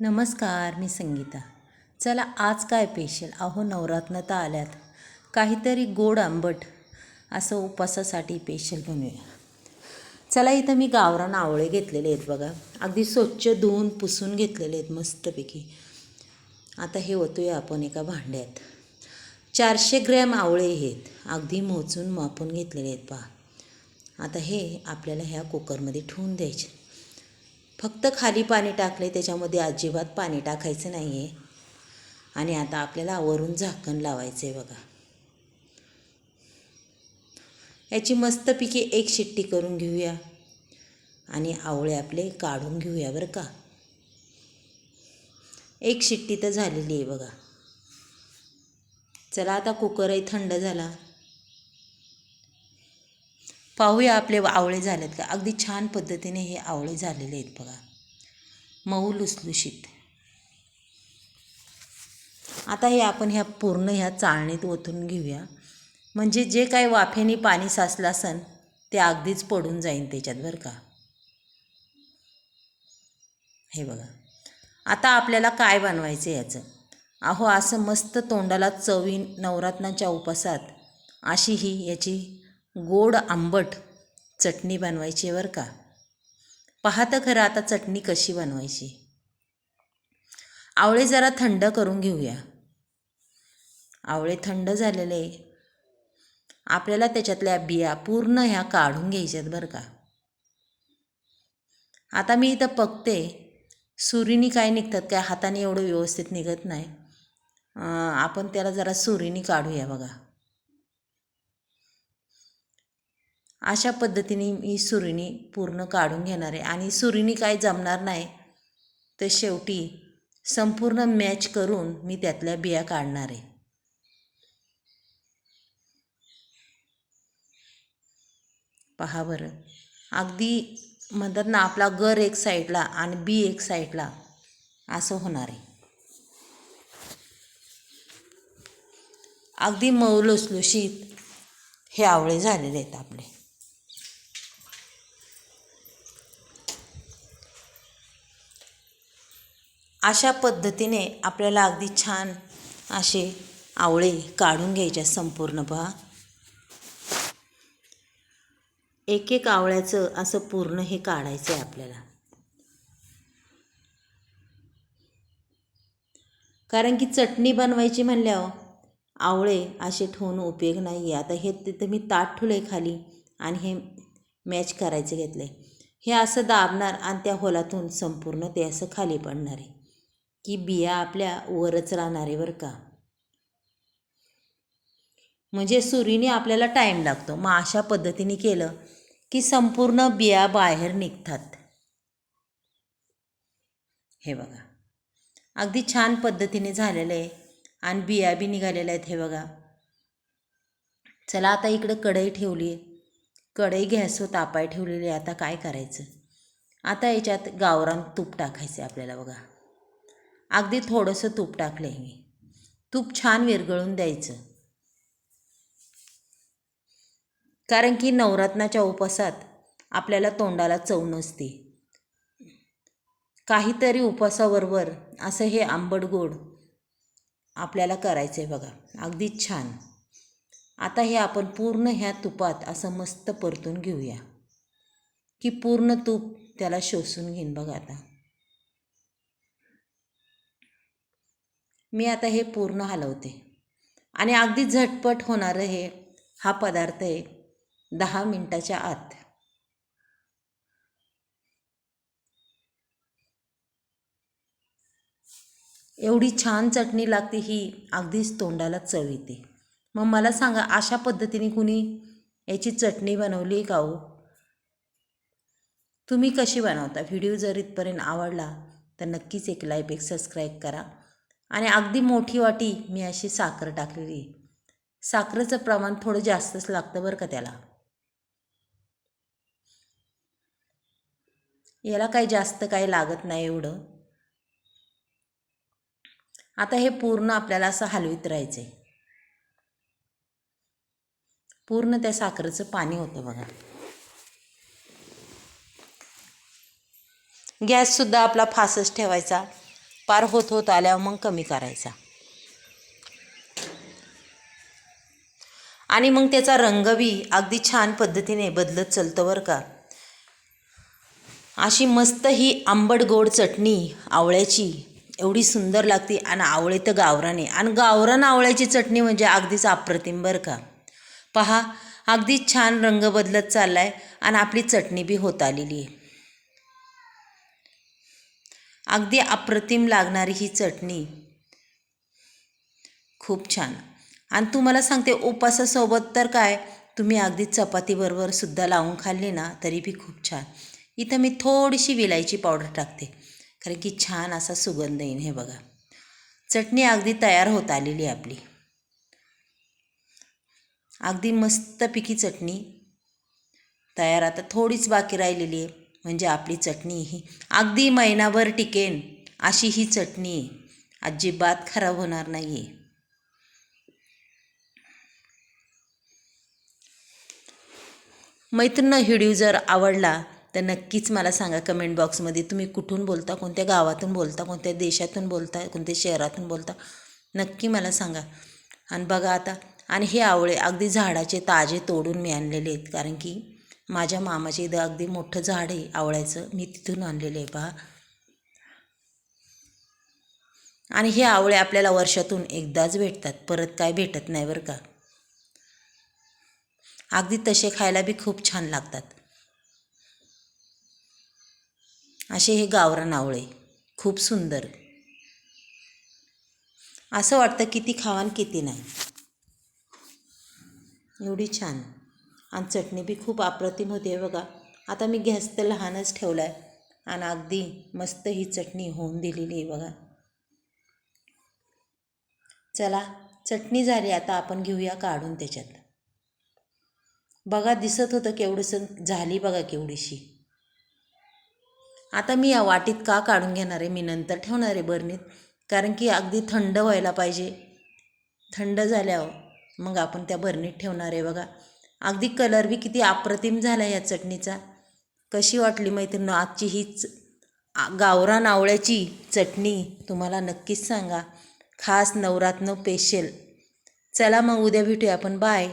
नमस्कार मी संगीता. चला आज काय पेशल? अहो नवरात्न तर आल्यात. काहीतरी गोड आंबट असं उपासासाठी पेशल बनवूया चला इथं मी गावरान आवळे घेतलेले आहेत बघा. अगदी स्वच्छ धुवून पुसून घेतलेले आहेत मस्तपैकी. आता हे ओतूया आपण एका भांड्यात. चारशे ग्रॅम आवळे आहेत. अगदी मोजून मापून घेतलेले आहेत पहा. आता हे आपल्याला ह्या कुकरमध्ये ठेवून द्यायचे. फक्त खाली पाणी टाकले त्याच्यामध्ये अजिबात पाणी टाकायचं नाही आहे आणि आता आपल्याला वरून झाकण लावायचं आहे बघा. याची मस्तपैकी एक शिट्टी करून घेऊया. आणि आवळे आपले काढून घेऊया बरं का. एक शिट्टी तर झालेली आहे बघा. चला आता कुकरही थंड झाला. पाहूया आपले आवळे झालेत का? अगदी छान पद्धतीने हे आवळे झालेले आहेत बघा. मऊ लुसलुशीत. आता हे आपण ह्या पूर्ण ह्या चाळणीत ओतून घेऊया. म्हणजे जे काही वाफेने पाणी साचलं असन ते अगदीच पडून जाईन त्याच्यात बरं का? हे बघा. आता आपल्याला काय बनवायचं याचं? अहो असं मस्त तोंडाला चवीन नवरात्नाच्या उपासात अशी ही याची गोड आंबट चटणी बनवायची आहे बरं का? पाहतं खरं आता चटणी कशी बनवायची. आवळे जरा थंड करून घेऊया. आवळे थंड झालेले. आपल्याला त्याच्यातल्या बिया पूर्ण ह्या काढून घ्यायच्यात बरं का. आता मी इथं बघते सुरीनी काय निघतात काय हाताने एवढं व्यवस्थित निघत नाही. आपण त्याला जरा सुरीनी काढूया बघा. अशा पद्धतीने मी सुरीनी पूर्ण काढून घेणार आहे. आणि सुरीनी काय जमणार नाही तर शेवटी संपूर्ण मॅच करून मी त्यातल्या बिया काढणार आहे. पहा बरं. अगदी म्हणतात ना आपला गर एक साईडला आणि बी एक साईडला असं होणार आहे. अगदी मऊ लुसलुशीत हे आवळे झालेले आहेत आपले. अशा पद्धतीने आपल्याला अगदी छान असे आवळे काढून घ्यायचे संपूर्ण पहा. एक एक आवळ्याचं असं पूर्ण हे काढायचं आहे आपल्याला. कारण की चटणी बनवायची म्हणल्यावर आवळे असे ठेवून उपयोग नाही आहे आता हे तिथं मी ताट ठुले खाली आणि हे मॅच करायचं घेतलं आहे हे असं दाबणार आणि त्या होलातून संपूर्ण ते असं खाली पडणार आहे. की बिया आपल्या वरच राहणार आहे बरं का? म्हणजे सुरीने आपल्याला टाईम लागतो. मग अशा पद्धतीने केलं की संपूर्ण बिया बाहेर निघतात. हे बघा. अगदी छान पद्धतीने झालेलं आहे. आणि बिया बी निघालेल्या आहेत हे बघा. चला आता इकडं कढई ठेवली आहे कढई गॅसवर तापाय ठेवलेली आहे. आता काय करायचं? आता याच्यात गावरान तूप टाकायचं आहे आपल्याला बघा. अगदी थोडंसं तूप टाकलं आहे मी. तूप छान विरघळून द्यायचं. कारण की नवरत्नाच्या उपवासात आपल्याला तोंडाला चव नसते. काहीतरी उपवासाबरोबर असं हे आंबट गोड आपल्याला करायचं आहे बघा. अगदीच छान. आता हे आपण पूर्ण ह्या तुपात असं मस्त परतून घेऊया. की पूर्ण तूप त्याला शोषून घेईन बघा आता. मी आता हे पूर्ण हलवते. आणि अगदी झटपट होणारं हे हा पदार्थ आहे दहा मिनटाच्या आत. एवढी छान चटणी लागते ही अगदीच तोंडाला चव येते. मग मला सांगा अशा पद्धतीने कुणी याची चटणी बनवली का हो? तुम्ही कशी बनवता? व्हिडिओ जर इथपर्यंत आवडला तर नक्कीच एक लाईक एक सबस्क्राईब करा. आणि अगदी मोठी वाटी मी अशी साखर टाकलेली. साखरेचं प्रमाण थोडं जास्तच लागतं बरं का त्याला. याला काही जास्त काही लागत नाही एवढं. आता हे पूर्ण आपल्याला असं हलवीत राहायचं आहे पूर्ण त्या साखरेचं पाणी होतं बघा. गॅससुद्धा आपला फासच ठेवायचा. पार होत होत आल्यावर मग कमी करायचा. आणि मग त्याचा रंगबी अगदी छान पद्धतीने बदलत चालतं बरं का. अशी मस्त ही आंबट गोड चटणी आवळ्याची एवढी सुंदर लागते आणि आवळे तर गावराने. आणि गावरान आवळ्याची चटणी म्हणजे अगदीच अप्रतिम बरं का. पहा अगदीच छान रंग बदलत चालला आहे आणि आपली चटणी बी होत आलेली आहे. अगदी अप्रतिम लागणारी ही चटणी. खूप छान. आणि तुम्हाला सांगते उपासासोबत तर काय तुम्ही अगदी चपातीबरोबर सुद्धा लावून खाल्ली ना तरी बी खूप छान. इथं मी थोडीशी विलायची पावडर टाकते कारण की छान असा सुगंध येईन हे बघा. चटणी अगदी तयार होत आलेली आहे आपली. अगदी मस्तपैकी चटणी. तयार आता थोडीच बाकी राहिलेली आहे. म्हणजे आपली चटणी ही. अगदी महिनाभर टिकेन अशी ही चटणी आहे. अजिबात खराब होणार नाही आहे मैत्रिणी व्हिडिओ जर आवडला तर नक्कीच मला सांगा कमेंट बॉक्समध्ये तुम्ही कुठून बोलता कोणत्या गावातून बोलता कोणत्या देशातून बोलता कोणत्या शहरातून बोलता नक्की मला सांगा. आणि बघा आता आणि हे आवळे अगदी झाडाचे ताजे तोडून मी आणलेले आहेत. कारण की माझ्या मामाच्या इथं अगदी मोठं झाड आहे आवळ्याचं. मी तिथून आणलेलं आहे पहा. आणि हे आवळे आपल्याला वर्षातून एकदाच भेटतात. परत काय भेटत नाही बरं का. अगदी तसे खायला बी खूप छान लागतात. असे हे गावरान आवळे. खूप सुंदर. असं वाटतं किती खावान किती नाही. एवढी छान. आणि चटणी बी खूप अप्रतिम होते आहे बघा. आता मी गॅस तर लहानच ठेवला आहे आणि अगदी मस्त ही चटणी होऊन दिलेली आहे बघा. चला चटणी झाली आता आपण घेऊया काढून त्याच्यात. बघा दिसत होतं केवढंसं झाली बघा केवढीशी. आता मी या वाटीत का काढून घेणार आहे? मी नंतर ठेवणार आहे बरणीत. कारण की अगदी थंड व्हायला पाहिजे. थंड झाल्यावर मग आपण त्या बरणीत ठेवणार आहे बघा. अगदी कलर बी किती अप्रतिम झाला या चटणीचा. कशी वाटली मैत्रिणी आजची हीच गावरान आवळ्याची चटणी तुम्हाला नक्कीच सांगा. खास नवरात्न पेशल चला मग उद्या भेटूया आपण. बाय